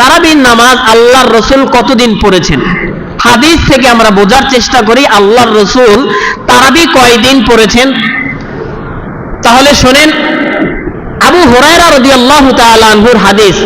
তারাবির নামাজ আল্লাহর রসুল কতদিন পড়েছেন হাদিস থেকে আমরা বোঝার চেষ্টা করি আল্লাহর রসুল তারাবি কয়দিন পড়েছেন তাহলে শোনেন আবু হুরায়রা রাদিয়াল্লাহু তাআলা আনহুর হাদিস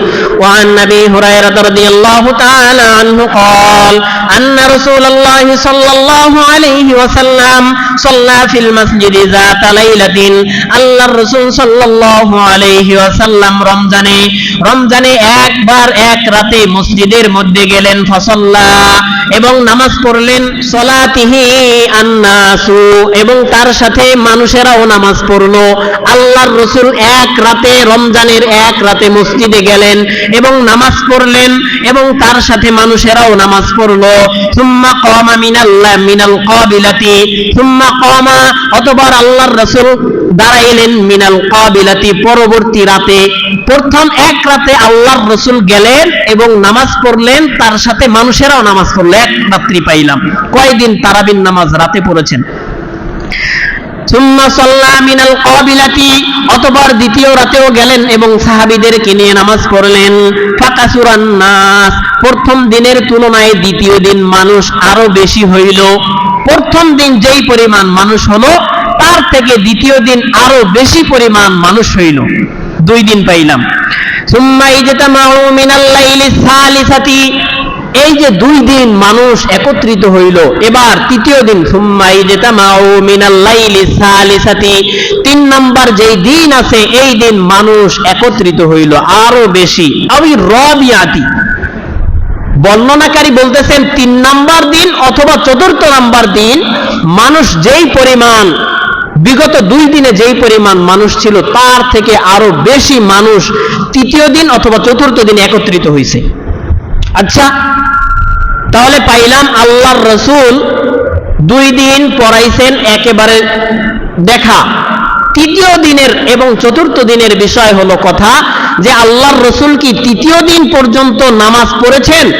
وعن ابي هريره رضي الله تعالى عنه قال আন্না الله সাল্লাল্লাহু আলাইহি ওয়াসাল্লাম সাল্লা ফিল মসজিদে যাতা লাইলাতিন। আল্লাহর রাসূল সাল্লাল্লাহু আলাইহি ওয়াসাল্লাম রমজানে রমজানে একবার এক রাতে মসজিদের মধ্যে গেলেন فصلى এবং নামাজ পড়লেন সলাতিহি আন্নাসু এবং তার সাথে মানুষেরাও নামাজ পড়ল। আল্লাহর রসুল এক রাতে, রমজানের এক রাতে মসজিদে গেলেন এবং নামাজ পড়লেন এবং তার সাথে মানুষেরাও নামাজ পড়ল। সুম্মা কমা মিনাল্লাহ মিনাল কাবিলাতি সুম্মা কমা অতবার আল্লাহর দাঁড়াইলেন মিনাল কাবিলাতি পরবর্তী রাতে। প্রথম এক রাতে আল্লাহর রসুল গেলেন এবং নামাজ পড়লেন, তার সাথে মানুষেরাও নামাজ পড়ল। এক রাত্রি পাইলাম। কয়দিন তারাবিন নামাজ রাতে পড়েছেন? অতবার দ্বিতীয় রাতেও গেলেন এবং সাহাবীদেরকে নিয়ে নামাজ পড়লেন। ফাকাসুরান নাস, প্রথম দিনের তুলনায় দ্বিতীয় দিন মানুষ আরও বেশি হইল। প্রথম দিন যেই পরিমাণ মানুষ হলো, তার থেকে দ্বিতীয় দিন আরও বেশি পরিমাণ মানুষ হইল। দুই দিন পাইলাম। সুম্মা ইজতামাউ মিনাল লাইলি সালিসাতি এই যে দুই দিন মানুষ একত্রিত হইল, এবার তৃতীয় দিন সুম্মাই যেটা মাও মিনাল্লাইলি সালিসাতি। তিন নাম্বার যেই দিন আছে, এই দিন মানুষ একত্রিত হইল আরও বেশি। আমি রবিয়াতি বর্ণনাকারী বলতেছেন, তিন নাম্বার দিন অথবা চতুর্থ নাম্বার দিন মানুষ যেই পরিমাণ, বিগত দুই দিনে যেই পরিমাণ মানুষ ছিল, তার থেকে আরও বেশি মানুষ তৃতীয় দিন অথবা চতুর্থ দিন একত্রিত হয়েছে আচ্ছা তাহলে পাইলাম আল্লাহর রসুল দুই দিন পড়াইছেন একেবারে দেখা। তৃতীয় দিনের এবং চতুর্থ দিনের বিষয় হলো কথা যে আল্লাহর রসুল কি তৃতীয় দিন পর্যন্ত নামাজ পড়েছেন?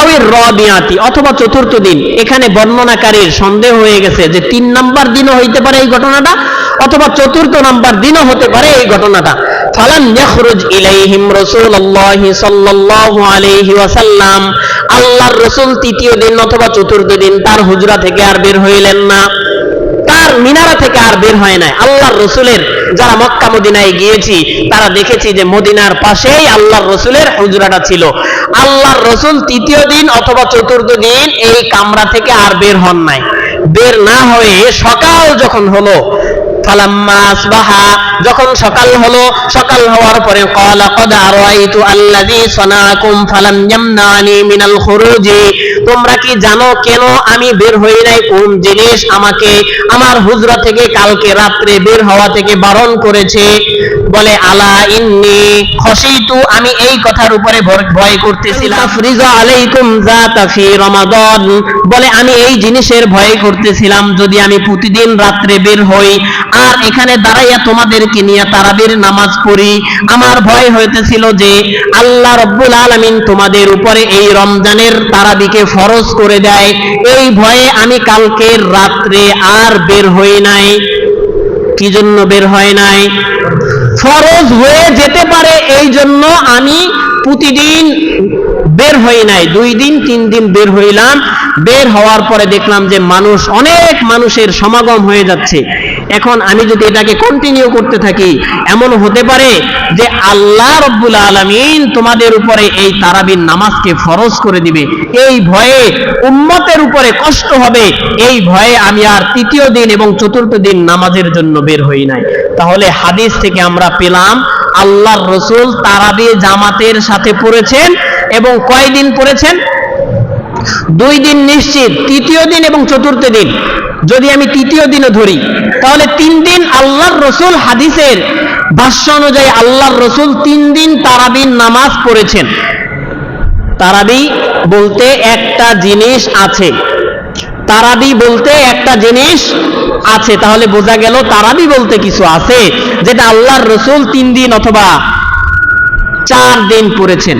আউয়ের রবিয়াতি, অথবা চতুর্থ দিন। এখানে বর্ণনাকারীর সন্দেহ হয়ে গেছে যে তিন নাম্বার দিনও হইতে পারে এই ঘটনাটা, অথবা চতুর্থ নাম্বার দিনও হতে পারে এই ঘটনাটা। আল্লাহর তৃতীয় দিন অথবা চতুর্থ দিন তার হুজরা থেকে আর বের হইলেন না। তার মিনারা থেকে আর বের হয় আল্লাহর রসুলের যারা মক্কা মদিনায় গিয়েছি, তারা দেখেছি যে মদিনার পাশেই আল্লাহর রসুলের হুজরাটা ছিল। আল্লাহর রসুল তৃতীয় দিন অথবা চতুর্থ দিন এই কামরা থেকে আর বের হন নাই। বের না হয়ে সকাল যখন হলো ফালাম্মা আসবাহা, যখন সকাল হলো, সকাল হওয়ার পরে আরাইতু আল্লাযী ফালাম ইয়ামনানি মিনাল খুরুজি তোমরা কি জানো কেন আমি বের হই নাই? কোন জিনিস আমাকে, আমার হুজরা থেকে কালকে রাত্রে বের হওয়া থেকে বারণ করেছে? বলে, আলা ইন্নি খশিতু, আমি এই কথার উপরে ভয় করতেছিলাম। ফ্রিজা আলাইকুম যাতা ফি রমাদান। বলে, আমি এই জিনিসের ভয় করতেছিলাম, যদি আমি প্রতিদিন রাত্রে বের হই, আর এখানে দাঁড়াইয়া তোমাদেরকে নিয়ে তারাবির নামাজ পড়ি, আমার ভয় হইতেছিল যে আল্লাহ রব্বুল আলামিন তোমাদের উপরে এই রমজানের তারাবিকে ফরজ করে দেয়। এই ভয়ে আমি কালকের রাত্রে আর বের হই নাই। কি জন্য বের হয় নাই? ফরজ হয়ে যেতে পারে, এই জন্য আমি প্রতিদিন বের হই নাই। দুই দিন, তিন দিন বের হইলাম। বের হওয়ার পরে দেখলাম যে মানুষ, অনেক মানুষের সমাগম হয়ে যাচ্ছে। এখন আমি যদি এটাকে কন্টিনিউ করতে থাকি, এমন হতে পারে যে আল্লাহ রব্বুল আলমিন তোমাদের উপরে এই তারাবির নামাজকে ফরজ করে দিবে। এই ভয়ে উম্মতের উপরে কষ্ট হবে। এই ভয়ে আমি আর তৃতীয় দিন এবং চতুর্থ দিন নামাজের জন্য বের হই নাই। তাহলে হাদিস থেকে আমরা পেলাম, আল্লাহর রসুল তারাবি জামাতের সাথে পড়েছেন এবং কয়দিন পড়েছেন? দুই দিন নিশ্চিত, তৃতীয় দিন এবং চতুর্থ দিন। যদি আমি তৃতীয় দিনও ধরি, তাহলে তিন দিন আল্লাহর রসুল হাদিসের ভাষ্য অনুযায়ী আল্লাহর রসুল তিন দিন তারাবির নামাজ পড়েছেন। তারাবি বলতে একটা জিনিস আছে। তারাবি বলতে একটা জিনিস আছে, তাহলে বোঝা গেল তারাবি বলতে কিছু আছে, যেটা আল্লাহর রসুল তিন দিন অথবা চার দিন পড়েছেন।